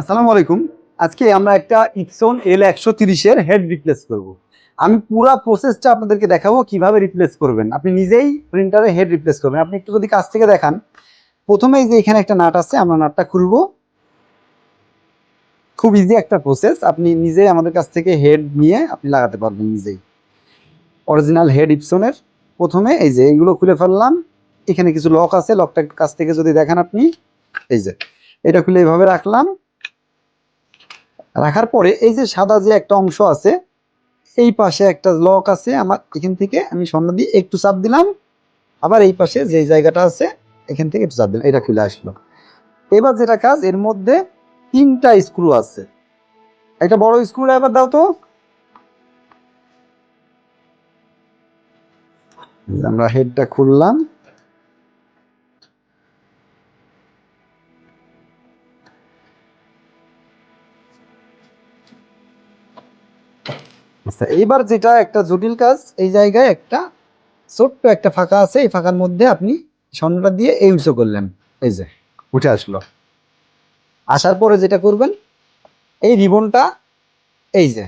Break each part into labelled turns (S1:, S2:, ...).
S1: আসসালামু আলাইকুম। আজকে আমরা একটা ইপসন এল একশো তিরিশের হেড রিপ্লেস করব। আমি পুরো প্রসেসটা আপনাদেরকে দেখাবো কীভাবে রিপ্লেস করবেন। আপনি নিজেই প্রিন্টারে হেড রিপ্লেস করবেন। আপনি একটু যদি কাছ থেকে দেখান। প্রথমেই যে এখানে একটা নাট আছে, আমরা নাটটা খুলবো। খুব ইজি একটা প্রসেস আপনি নিজেই আমাদের কাছ থেকে হেড নিয়ে আপনি লাগাতে পারবেন নিজেই। অরিজিনাল হেড ইপসনের প্রথমে এই যে এইগুলো খুলে ফেললাম। এখানে কিছু লক আছে। লকটা কাছ থেকে যদি দেখেন আপনি। এই যে, এটা খুলে এইভাবে রাখলাম। রাখার পরে এই যে সাদা যে একটা অংশ আছে, এই পাশে একটা লক আছে, আমার এখান থেকে আমি স্বর্ণ দিয়ে একটু চাপ দিলাম, আবার এই পাশে যে জায়গাটা আছে, এখান থেকে একটু চাপ দিলাম, এটা খুলে আসলো। এবার যেটা কাজ, এর মধ্যে তিনটা স্ক্রু আছে। একটা বড় স্ক্রু ড্রাইভার দাও তো। আমরা হেডটা খুললাম। আচ্ছা এবার যেটা একটা জটিল কাজ, এই জায়গায় একটা ছোট্ট একটা ফাঁকা আছে, এই ফাঁকার মধ্যে আপনি স্বর্ণটা দিয়ে এই উঁচু করলেন। এই যে, উঠে আসলো। আসার পরে যেটা করবেন, এই রিবনটা, এই যে,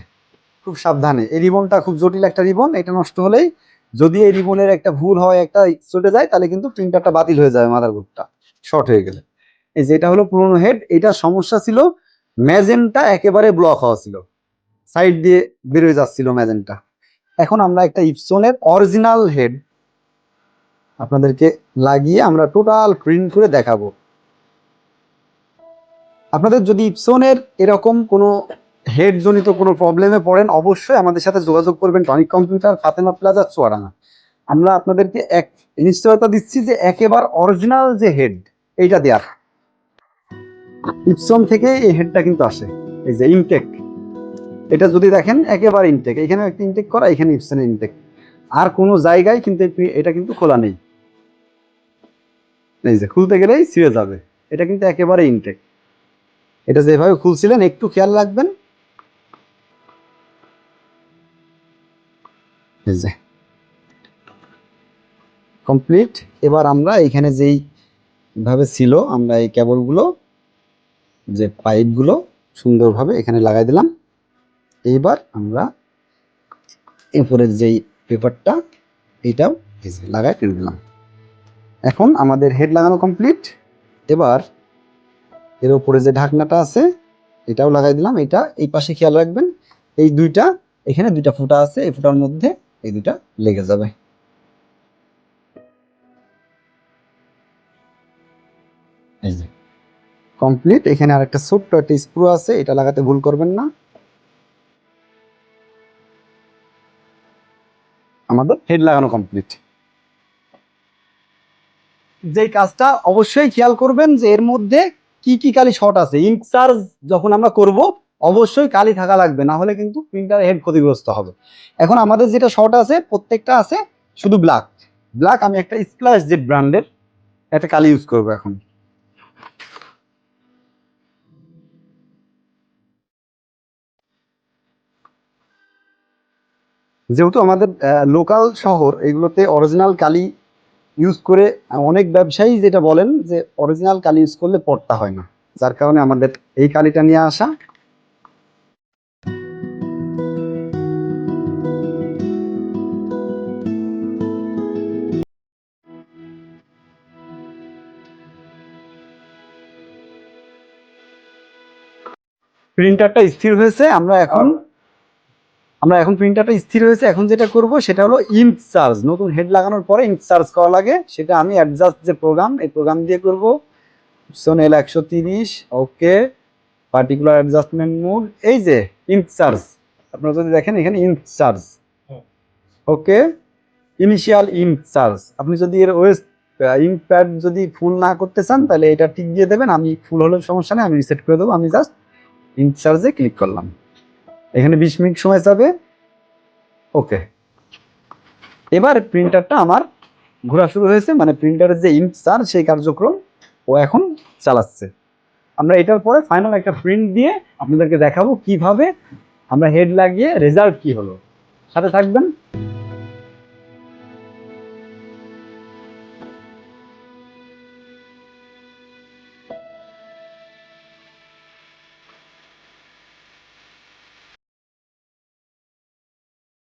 S1: খুব সাবধানে, এই রিবনটা খুব জটিল একটা রিবন, এটা নষ্ট হলেই যদি এই রিবনের একটা ভুল হয়, একটা চটে যায়, তাহলে কিন্তু প্রিন্টারটা বাতিল হয়ে যাবে মাদারবোর্ডটা শর্ট হয়ে গেলে। এই যেটা হলো পুরোনো হেড, এটা সমস্যা ছিল, ম্যাজেনটা একেবারে ব্লক হওয়া ছিল। সাইড দিয়ে বেরোয় যাচ্ছিল ম্যাজেনটা। এখন আমরা একটা ইপসনের অরিজিনাল হেড আপনাদেরকে লাগিয়ে আমরা টোটাল প্রিন্ট করে দেখাবো। আপনাদের যদি ইপসনের এরকম কোনো হেড জনিত কোনো প্রবলেমে পড়েন, অবশ্যই আমাদের সাথে যোগাযোগ করবেন Tonic computer, Fatema plaza, Chuadanga. আমরা আপনাদেরকে এক নিশ্চয়তা দিচ্ছি যে একেবারে অরিজিনাল যে হেড, এইটা দেওয়ার ইপসন থেকে এই হেডটা কিন্তু আসে, এই যে ইনটেক। এটা যদি দেখেন, একেবারে ইনটেক এখানে একটা ইনটেক করা এখানে ইপসনের ইনটেক আর কোনো জায়গায় কিন্তু এটা কিন্তু খোলা নেই। এই যে, খুলতে গেলেই ছিঁড়ে যাবে। এটা কিন্তু একেবারে ইনটেক এটা যেভাবে খুলছিলেন, একটু খেয়াল রাখবেন। যে কমপ্লিট এবার আমরা এখানে যেই ভাবে ছিল, আমরা এই কেবলগুলো যে পাইপগুলো সুন্দরভাবে এখানে লাগাই দিলাম। এইবার আমরা এরপরের যেই পেপারটা, এটাও লাগাই টেনে দিলাম। এখন আমাদের হেড লাগানো কমপ্লিট এবার এর উপরে যে ঢাকনাটা আছে, এটাও লাগাই দিলাম। এটা এই পাশে খেয়াল রাখবেন, এই দুইটা, এখানে দুইটা ফুটা আছে, এই ফুটার মধ্যে এই দুইটা লেগে যাবে। কমপ্লিট এখানে আরেকটা ছোট্ট একটা স্ক্রু আছে, এটা লাগাতে ভুল করবেন না। আমাদের হেড লাগানো কমপ্লিট যেই কাজটা অবশ্যই খেয়াল করবেন যে এর মধ্যে কি কি কালি শর্ট আছে। ইঙ্ক চার্জ যখন আমরা করব, অবশ্যই কালি থাকা লাগবে, না হলে কিন্তু প্রিন্টার হেড ক্ষতিগ্রস্ত হবে। এখন আমাদের যেটা শর্ট আছে, প্রত্যেকটা আছে শুধু ব্ল্যাক ব্ল্যাক আমি একটা স্প্লাশ জেড ব্র্যান্ডের একটা কালি ইউজ করব এখন। যেহেতু আমাদের লোকাল শহর, এগুলোতে অরিজিনাল কালি ইউজ করে অনেক ব্যবসায়ী যেটা বলেন যে অরিজিনাল কালি ইউজ করলে পড়তা হয় না। যার কারণে আমাদের এই কালিটা নিয়ে আসা। প্রিন্টারটা স্থির হয়েছে, আমরা এখন আমরা এখন প্রিন্টারটা স্থির হয়েছে, এখন যেটা করব সেটা হলো ইঙ্ক চার্জ নতুন হেড লাগানোর পরে ইঙ্ক চার্জ করা লাগে, সেটা আমি অ্যাডজাস্ট যে প্রোগ্রাম এই প্রোগ্রাম দিয়ে করব। সোন এল একশো তিরিশ ওকে পার্টিকুলার অ্যাডজাস্টমেন্ট মোড এই যে ইঙ্ক চার্জ আপনারা যদি দেখেন এখানে ink charge okay initial ink charge আপনি যদি এর ওয়েস্ট ইঙ্ক প্যাড যদি ফুল না করতে চান, তাহলে এটা ঠিক দিয়ে দেবেন, আমি ফুল হলেও সমস্যা নেই, আমি রিসেট করে দেবো, আমি জাস্ট ইঙ্ক চার্জে ক্লিক করলাম। এখানে বিশ মিনিট সময় যাবে। ওকে এবার প্রিন্টারটা আমার ঘোরা শুরু হয়েছে মানে প্রিন্টারের যে ইঙ্ক চার সেই কার্যক্রম ও এখন চালাচ্ছে। আমরা এটার পরে ফাইনাল একটা প্রিন্ট দিয়ে আপনাদেরকে দেখাবো কীভাবে আমরা হেড লাগিয়ে রেজাল্ট কি হলো। সাথে থাকবেন।